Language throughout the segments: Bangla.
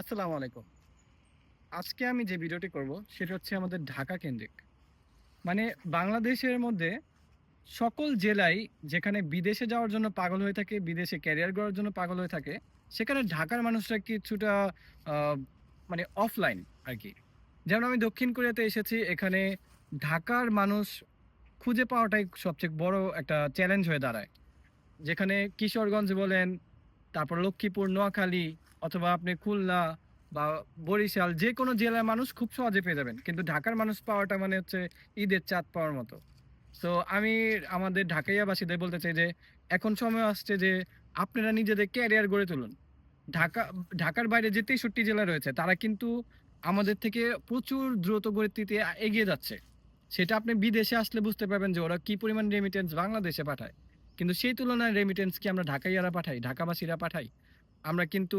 আসসালামু আলাইকুম। আজকে আমি যে ভিডিওটি করব, সেটা হচ্ছে আমাদের ঢাকা কেন্দ্রিক। মানে বাংলাদেশের মধ্যে সকল জেলায় যেখানে বিদেশে যাওয়ার জন্য পাগল হয়ে থাকে, বিদেশে ক্যারিয়ার করার জন্য পাগল হয়ে থাকে, সেখানে ঢাকার মানুষরা কিছুটা মানে অফলাইন আর কি। যেমন আমি দক্ষিণ কোরিয়াতে এসেছি, এখানে ঢাকার মানুষ খুঁজে পাওয়াটাই সবচেয়ে বড় একটা চ্যালেঞ্জ হয়ে দাঁড়ায়। যেখানে কিশোরগঞ্জ বলেন তারপর লক্ষ্মীপুর, নোয়াখালী অথবা আপনি খুলনা বা বরিশাল যে কোনো জেলার মানুষ খুব সহজে পেয়ে যাবেন। কিন্তু ঢাকার মানুষ পাওয়াটা মানে হচ্ছে ঈদের চাঁদ পাওয়ার মতো। সো আমি আমাদের ঢাকাইয়াবাসীদের বলতে চাই যে, এখন সময় আসছে যে, আপনারা নিজেদের ক্যারিয়ার গড়ে তুলুন। ঢাকা, ঢাকার বাইরে যে তেষট্টি জেলা রয়েছে, তারা কিন্তু আমাদের থেকে প্রচুর দ্রুত গতিতে এগিয়ে যাচ্ছে। সেটা আপনি বিদেশে আসলে বুঝতে পারবেন যে, ওরা কি পরিমাণ রেমিটেন্স বাংলাদেশে পাঠায়। কিন্তু সেই তুলনায় রেমিটেন্স কি আমরা ঢাকাইয়ারা পাঠাই? ঢাকাবাসীরা পাঠাই? আমরা কিন্তু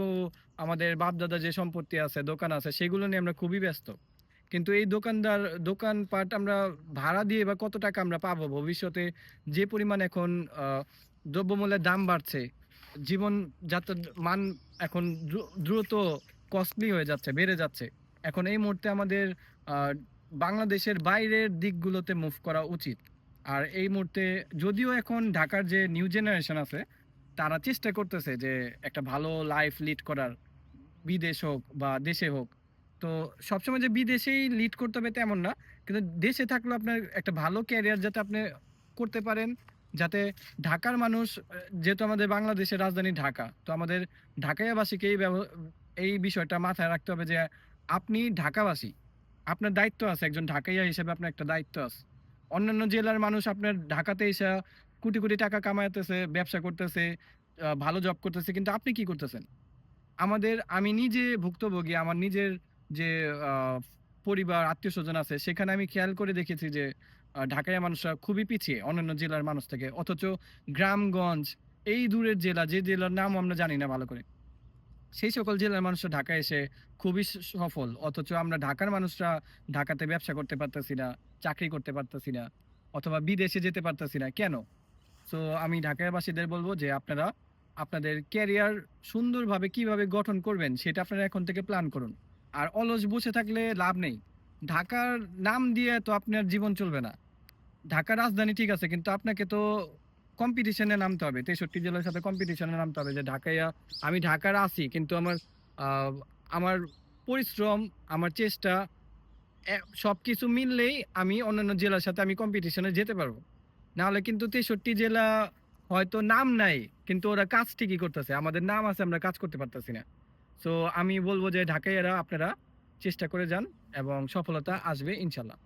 আমাদের বাপদাদা যে সম্পত্তি আছে, দোকান আছে, সেগুলো নিয়ে আমরা খুবই ব্যস্ত। কিন্তু এই দোকানদার, দোকানপাট আমরা ভাড়া দিয়ে বা কত টাকা আমরা পাবো? ভবিষ্যতে যে পরিমাণ এখন দ্রব্যমূল্যের দাম বাড়ছে, জীবন যাত্রার মান এখন দ্রুত কস্টলি হয়ে যাচ্ছে, বেড়ে যাচ্ছে। এখন এই মুহূর্তে আমাদের বাংলাদেশের বাইরের দিকগুলোতে মুভ করা উচিত। আর এই মুহূর্তে যদিও এখন ঢাকার যে নিউ জেনারেশন আছে, তারা চেষ্টা করতেছে যে একটা ভালো লাইফ লিড করার, বিদেশ হোক বা দেশে হোক। তো সবসময় যে বিদেশেই লিড করতে হবে তেমন না, কিন্তু দেশে থাকলেও আপনার একটা ভালো ক্যারিয়ার যাতে আপনি করতে পারেন, যাতে ঢাকার মানুষ, যেহেতু আমাদের বাংলাদেশের রাজধানী ঢাকা, তো আমাদের ঢাকাইয়াবাসীকে এই এই বিষয়টা মাথায় রাখতে হবে যে আপনি ঢাকাবাসী, আপনার দায়িত্ব আছে, একজন ঢাকাইয়া হিসেবে আপনার একটা দায়িত্ব আছে। অন্যান্য জেলার মানুষ আপনার ঢাকাতে এসে কোটি কোটি টাকা কামাইতেছে, ব্যবসা করতেছে ভালো জব করতেছে, কিন্তু আপনি কি করতেছেন? আমাদের, আমি নিজে ভুক্তভোগী, আমার নিজের যে পরিবার আত্মীয় স্বজন আছে, সেখানে আমি খেয়াল করে দেখেছি যে ঢাকায় মানুষরা খুবই পিছিয়ে অন্যান্য জেলার মানুষ থেকে। অথচ গ্রামগঞ্জ, এই দূরের জেলা, যে জেলার নাম আমরা জানি না ভালো করে। সেই সকল জেলার মানুষরা ঢাকায় এসে খুবই সফল। অথচ আমরা ঢাকার মানুষরা ঢাকাতে ব্যবসা করতে পারতেছি না, চাকরি করতে পারতেছি না, অথবা বিদেশে যেতে পারতেছি না। কেন? সো আমি ঢাকাবাসীদের বলব যে আপনারা আপনাদের ক্যারিয়ার সুন্দরভাবে কীভাবে গঠন করবেন, সেটা আপনারা এখন থেকে প্ল্যান করুন। আর অলস বসে থাকলে লাভ নেই। ঢাকার নাম দিয়ে তো আপনার জীবন চলবে না। ঢাকা রাজধানী ঠিক আছে, কিন্তু আপনাকে তো কম্পিটিশনে নামতে হবে, তেষট্টি জেলার সাথে কম্পিটিশনে নামতে হবে যে ঢাকাইয়া, আমি ঢাকার আছি, কিন্তু আমার আমার পরিশ্রম, আমার চেষ্টা সব কিছু মিললেই আমি অন্যান্য জেলার সাথে আমি কম্পিটিশনে যেতে পারব। নাহলে কিন্তু তেষট্টি জেলা হয়তো নাম নাই, কিন্তু ওরা কাজ ঠিকই করতেছে, আমাদের নাম আছে, আমরা কাজ করতে পারতেছি না। সো আমি বলব যে ঢাকাইয়ারা আপনারা চেষ্টা করে যান এবং সফলতা আসবে, ইনশাল্লাহ।